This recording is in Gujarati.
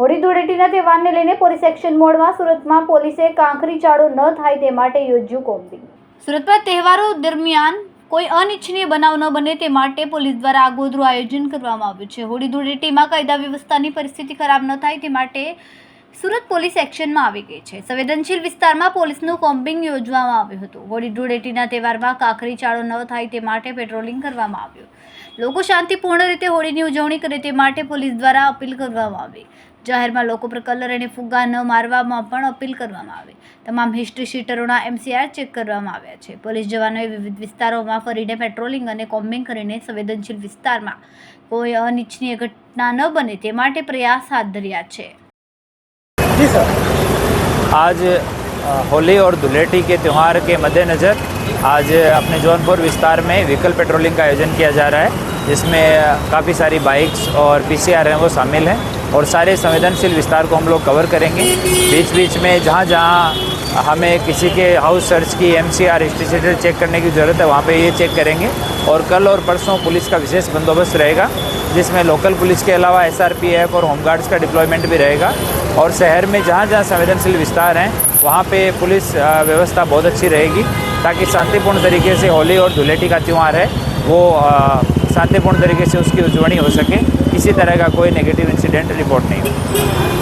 હોળી ધૂળેટીના તહેવારને લઈને પોલીસ એક્શન મોડમાં સુરતમાં પોલીસે કાંકરી ચાળો ન થાય તે માટે યોજ્યું કોમ્બિંગ સુરતમાં તહેવારો દરમિયાન કોઈ અનિચ્છનીય બનાવ ન બને તે માટે પોલીસ દ્વારા આગોતરું આયોજન કરવામાં આવ્યું છે. હોળી ધૂળેટીમાં કાયદા વ્યવસ્થાની પરિસ્થિતિ ખરાબ ન થાય તે માટે સુરત પોલીસ એક્શનમાં આવી ગઈ છે. સંવેદનશીલ વિસ્તારમાં પોલીસનું કોમ્બિંગ યોજવામાં આવ્યું હતું. હોળી ધૂળેટીના તહેવારમાં કાંકરી ચાળો ન થાય તે માટે પેટ્રોલિંગ કરવામાં આવ્યું. લોકો શાંતિપૂર્ણ રીતે હોળીની ઉજવણી કરે તે માટે પોલીસ દ્વારા અપીલ કરવામાં આવી. જાહેરમાં લોકો પર કલર અને ફુગ્ગા ન મારવામાં પણ અપીલ કરવામાં આવી તમામ હિસ્ટ્રી શીટરોના એમસીઆર ચેક કરવામાં આવ્યા છે પોલીસ જવાનોએ વિવિધ વિસ્તારોમાં ફરીને પેટ્રોલિંગ અને કોમ્બિંગ કરીને સંવેદનશીલ વિસ્તારમાં કોઈ અનિચ્છનીય ઘટના ન બને તે માટે પ્રયાસ હાથ ધર્યા છે जी सर आज अ, होली और धुलेटी के त्यौहार के मद्देनज़र आज अपने जौनपुर विस्तार में व्हीकल पेट्रोलिंग का आयोजन किया जा रहा है जिसमें काफ़ी सारी बाइक्स और पीसीआर हैं वो शामिल हैं और सारे संवेदनशील विस्तार को हम लोग कवर करेंगे। बीच बीच में जहाँ जहाँ हमें किसी के हाउस सर्च की M C R history check करने की ज़रूरत है, वहाँ पे ये चेक करेंगे। और कल और परसों पुलिस का विशेष बंदोबस्त रहेगा, जिसमें लोकल पुलिस के अलावा एस आर पी एफ़ और होमगार्ड्स का डिप्लॉयमेंट भी रहेगा। और शहर में जहाँ जहाँ संवेदनशील विस्तार हैं, वहाँ पे पुलिस व्यवस्था बहुत अच्छी रहेगी, ताकि शांतिपूर्ण तरीके से होली और धुलेटी का त्यौहार है, वो अ, शांतिपूर्ण तरीके से उसकी उजवणी हो सके किसी तरह का कोई नेगेटिव इंसिडेंट रिपोर्ट नहीं हो